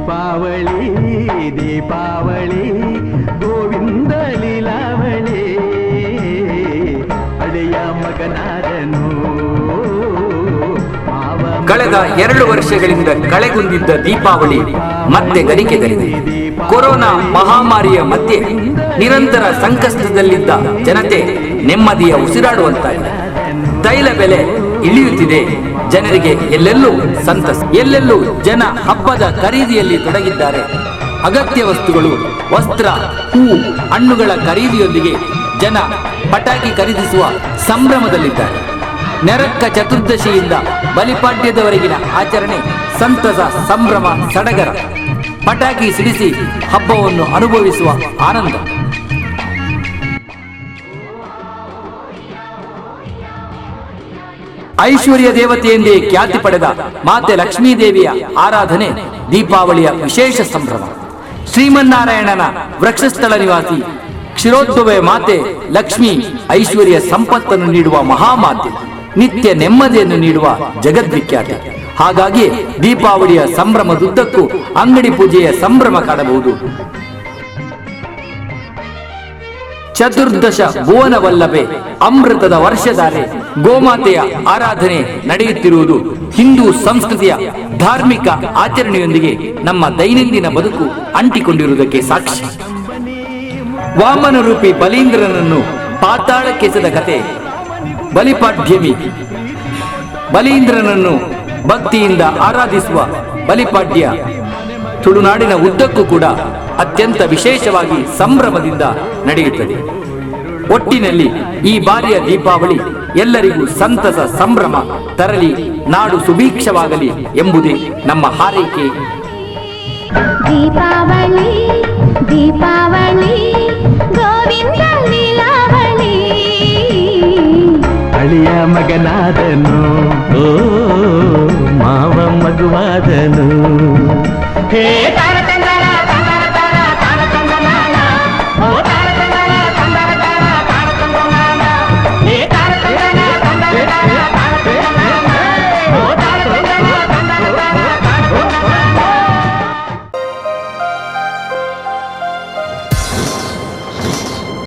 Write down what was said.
ದೀಪಾವಳಿ ದೀಪಾವಳಿ, ಗೋವಿಂದ ಲೀಲಾವಳಿ. ಅಳೆಯ ಮಗನಾದನು ಕಳೆದ ಎರಡು ವರ್ಷಗಳಿಂದ ಕಳೆಗುಂದಿದ್ದ ದೀಪಾವಳಿ ಮತ್ತೆ ಗರಿಕೆದರಿದೆ. ಕೊರೋನಾ ಮಹಾಮಾರಿಯ ಮಧ್ಯೆ ನಿರಂತರ ಸಂಕಷ್ಟದಲ್ಲಿದ್ದ ಜನತೆ ನೆಮ್ಮದಿಯ ಉಸಿರಾಡುವಂತಾಗಿದೆ. ತೈಲ ಬೆಲೆ ಇಳಿಯುತ್ತಿದೆ. ಜನರಿಗೆ ಎಲ್ಲೆಲ್ಲೂ ಸಂತಸ, ಎಲ್ಲೆಲ್ಲೂ ಜನ ಹಬ್ಬದ ಖರೀದಿಯಲ್ಲಿ ತೊಡಗಿದ್ದಾರೆ. ಅಗತ್ಯ ವಸ್ತುಗಳು, ವಸ್ತ್ರ, ಹೂ, ಹಣ್ಣುಗಳ ಖರೀದಿಯೊಂದಿಗೆ ಜನ ಪಟಾಕಿ ಖರೀದಿಸುವ ಸಂಭ್ರಮದಲ್ಲಿದ್ದಾರೆ. ನರಕ ಚತುರ್ದಶಿಯಿಂದ ಬಲಿಪಾಡ್ಯದವರೆಗಿನ ಆಚರಣೆ ಸಂತಸ, ಸಂಭ್ರಮ, ಸಡಗರ. ಪಟಾಕಿ ಸಿಡಿಸಿ ಹಬ್ಬವನ್ನು ಅನುಭವಿಸುವ ಆನಂದ. ಐಶ್ವರ್ಯ ದೇವತೆಯೆಂದೇ ಖ್ಯಾತಿ ಪಡೆದ ಮಾತೆ ಲಕ್ಷ್ಮೀ ದೇವಿಯ ಆರಾಧನೆ ದೀಪಾವಳಿಯ ವಿಶೇಷ ಸಂಭ್ರಮ. ಶ್ರೀಮನ್ನಾರಾಯಣನ ವೃಕ್ಷಸ್ಥಳ ನಿವಾಸಿ ಕ್ಷಿರೋದ್ಭವೇ ಮಾತೆ ಲಕ್ಷ್ಮಿ ಐಶ್ವರ್ಯ ಸಂಪತ್ತನ್ನು ನೀಡುವ ಮಹಾಮಾತೆ, ನಿತ್ಯ ನೆಮ್ಮದಿಯನ್ನು ನೀಡುವ ಜಗದ್ವಿಖ್ಯಾತ. ಹಾಗಾಗಿ ದೀಪಾವಳಿಯ ಸಂಭ್ರಮದುದ್ದಕ್ಕೂ ಅಂಗಡಿ ಪೂಜೆಯ ಸಂಭ್ರಮ ಕಾಣಬಹುದು ಚತುರ್ದಶ ಭುವನ ಅಮೃತದ ವರ್ಷಧಾರೆ ಗೋಮಾತೆಯ ಆರಾಧನೆ ನಡೆಯುತ್ತಿರುವುದು ಹಿಂದೂ ಸಂಸ್ಕೃತಿಯ ಧಾರ್ಮಿಕ ಆಚರಣೆಯೊಂದಿಗೆ ನಮ್ಮ ದೈನಂದಿನ ಬದುಕು ಅಂಟಿಕೊಂಡಿರುವುದಕ್ಕೆ ಸಾಕ್ಷಿ. ವಾಮನ ರೂಪಿ ಬಲೀಂದ್ರನನ್ನು ಪಾತಾಳಕ್ಕೆಸೆದ ಕತೆ ಬಲಿಪಾಡ್ಯಮಿ. ಬಲೀಂದ್ರನನ್ನು ಭಕ್ತಿಯಿಂದ ಆರಾಧಿಸುವ ಬಲಿಪಾಡ್ಯ ತುಳುನಾಡಿನ ಉದ್ದಕ್ಕೂ ಕೂಡ ಅತ್ಯಂತ ವಿಶೇಷವಾಗಿ ಸಂಭ್ರಮದಿಂದ ನಡೆಯುತ್ತದೆ. ಒಟ್ಟಿನಲ್ಲಿ ಈ ಬಾರಿಯ ದೀಪಾವಳಿ ಎಲ್ಲರಿಗೂ ಸಂತಸ ಸಂಭ್ರಮ ತರಲಿ ನಾಡು ಸುಭೀಕ್ಷವಾಗಲಿ ಎಂಬುದೇ ನಮ್ಮ ಹಾರೈಕೆ. ದೀಪಾವಳಿ ದೀಪಾವಳಿ ಗೋವಿಂದ ಲೀಲಾವಳಿ. ಅಳಿಯ ಮಗನಾದನು ಓ ಮಾವ ಮಗುವಾದನು. ಹೇ ತಾರ